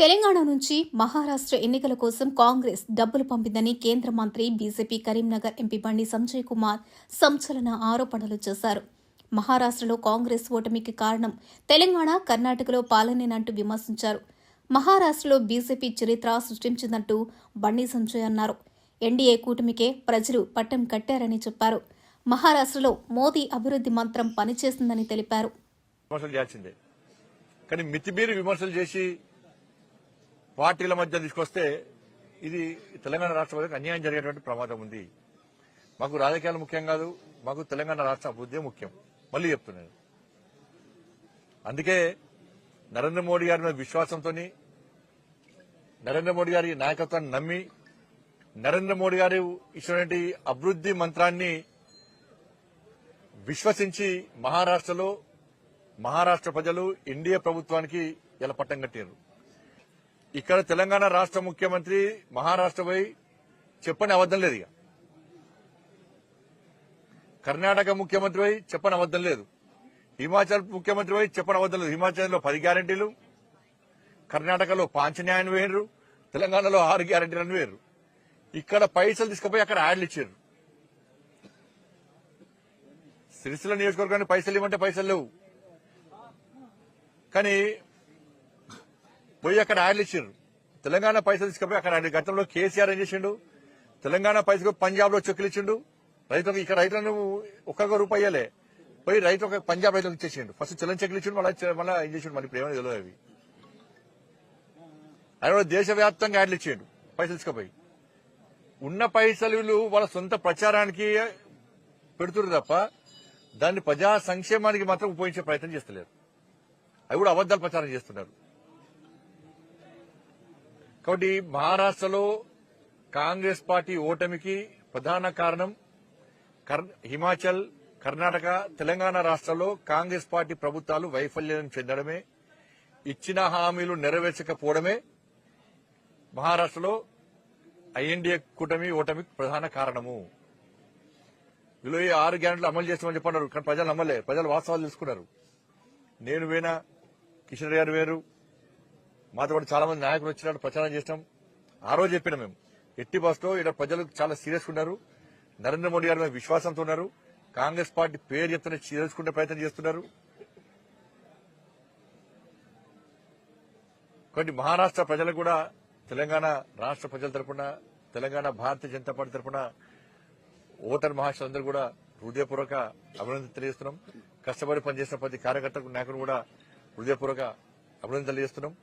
తెలంగాణ నుంచి మహారాష్ట్ర ఎన్నికల కోసం కాంగ్రెస్ డబ్బులు పంపిందని కేంద్ర మంత్రి బీజేపీ కరీంనగర్ ఎంపీ బండి సంజయ్ కుమార్ సంచలన ఆరోపణలు చేశారు. మహారాష్ట్రలో కాంగ్రెస్ ఓటమికి కారణం తెలంగాణ కర్ణాటకలో పాలనేనంటూ విమర్శించారు. మహారాష్ట్రలో బీజేపీ చరిత్ర సృష్టించిందంటూ బండి సంజయ్ అన్నారు. ఎన్డీఏ కూటమికే ప్రజలు పట్టం కట్టారని చెప్పారు. మహారాష్ట్రలో మోదీ అభివృద్ధి మంత్రం పనిచేసిందని తెలిపారు. కానీ మితిమీరి విమర్శలు చేసి పార్టీల మధ్య తీసుకొస్తే ఇది తెలంగాణ రాష్ట్ర ప్రజలకు అన్యాయం జరిగేటువంటి ప్రమాదం ఉంది. మాకు రాజకీయాలు ముఖ్యం కాదు మాకు తెలంగాణ రాష్ట్ర అభివృద్ధి ముఖ్యం. మళ్ళీ చెప్తున్నాను. అందుకే నరేంద్ర మోడీ గారి మీద విశ్వాసంతో నరేంద్ర మోడీ గారి నాయకత్వాన్ని నమ్మి నరేంద్ర మోడీ గారు ఇచ్చినటువంటి అభివృద్ధి మంత్రాన్ని విశ్వసించి మహారాష్ట్రలో మహారాష్ట్ర ప్రజలు ఎన్డీఏ ప్రభుత్వానికి ఇలా పట్టం కట్టారు ఇక్కడ తెలంగాణ రాష్ట్ర ముఖ్యమంత్రి మహారాష్ట్ర పోయి చెప్పని అబద్దం లేదు ఇక. కర్ణాటక ముఖ్యమంత్రి పోయి చెప్పని అబద్దం లేదు. హిమాచల్ ముఖ్యమంత్రి పోయి చెప్పని అబద్దం లేదు. హిమాచల్లో పది గ్యారంటీలు కర్ణాటకలో పాంచన్యాయని వేయరు తెలంగాణలో ఆరు గ్యారంటీలను వేయరు. ఇక్కడ పైసలు తీసుకుపోయి అక్కడ యాడ్లు ఇచ్చారు. సిరిసిల్ల నియోజకవర్గానికి పైసలు ఇవ్వమంటే పైసలు లేవు. కానీ పోయి అక్కడ యాడ్లు ఇచ్చిండ్రు తెలంగాణ పైసలు తీసుకుపోయి అక్కడ గతంలో కేసీఆర్ ఏం చేసిండు? తెలంగాణ పైసలు పంజాబ్లో చెక్కులు ఇచ్చిండు. రైతులకు ఇక్కడ రైతులను ఒక్కొక్క రూపాయి ఇయ్యలే. పోయి రైతు ఒక పంజాబ్ రైతులకు ఇచ్చేసిండు. ఫస్ట్ చెల్లని చెక్కులు ఇచ్చిండు మళ్ళీ మళ్ళీ ఏం చేసిండు? మళ్ళీ ఇప్పుడు ఏమైనా తెలియదు అవి. ఆయన కూడా దేశవ్యాప్తంగా యాడ్లు ఇచ్చిండు పైసలు తీసుకుపోయి. ఉన్న పైసలు వాళ్ళ సొంత ప్రచారానికి పెడుతున్నారు తప్ప దాన్ని ప్రజా సంక్షేమానికి మాత్రం ఉపయోగించే ప్రయత్నం చేస్తలేరు. అవి కూడా అబద్దాలు ప్రచారం చేస్తున్నారు. కాబట్టి మహారాష్ట్రలో కాంగ్రెస్ పార్టీ ఓటమికి ప్రధాన కారణం కర్- హిమాచల్ కర్ణాటక తెలంగాణ రాష్ట్రాల్లో కాంగ్రెస్ పార్టీ ప్రభుత్వాలు వైఫల్యం చెందడమే ఇచ్చిన హామీలు నెరవేర్చకపోవడమే మహారాష్ట్రలో ఐఎన్డీఏ కూటమి ఓటమికి ప్రధాన కారణము. వీళ్ళు ఈ ఆరు గ్యారెంట్లు అమలు చేస్తామని చెప్పన్నారు కానీ ప్రజలు నమ్మలే ప్రజలు వాస్తవాలు తెలుసుకున్నారు. నేను వేనా కిషన్ రెడ్డి గారు వేరు మాతో పాటు చాలా మంది నాయకులు వచ్చినట్టు ప్రచారం చేసినాం. ఆ రోజు చెప్పిన మేము. ఎట్టి బస్సులో ఇక్కడ ప్రజలు చాలా సీరియస్ ఉన్నారు. నరేంద్ర మోడీ గారి మీద విశ్వాసంతో ఉన్నారు. కాంగ్రెస్ పార్టీ పేరు చెప్తున్న చేసుకునే ప్రయత్నం చేస్తున్నారు. కొన్ని మహారాష్ట్ర ప్రజలు కూడా తెలంగాణ రాష్ట్ర ప్రజల తరపున తెలంగాణ భారతీయ జనతా పార్టీ తరపున ఓటర్ మహాశయులందరూ కూడా హృదయపూర్వక అభినందన తెలియజేస్తున్నాం. కష్టపడి పనిచేసిన ప్రతి కార్యకర్తకు నాయకుడు కూడా హృదయపూర్వక అభినందన తెలియజేస్తున్నాం.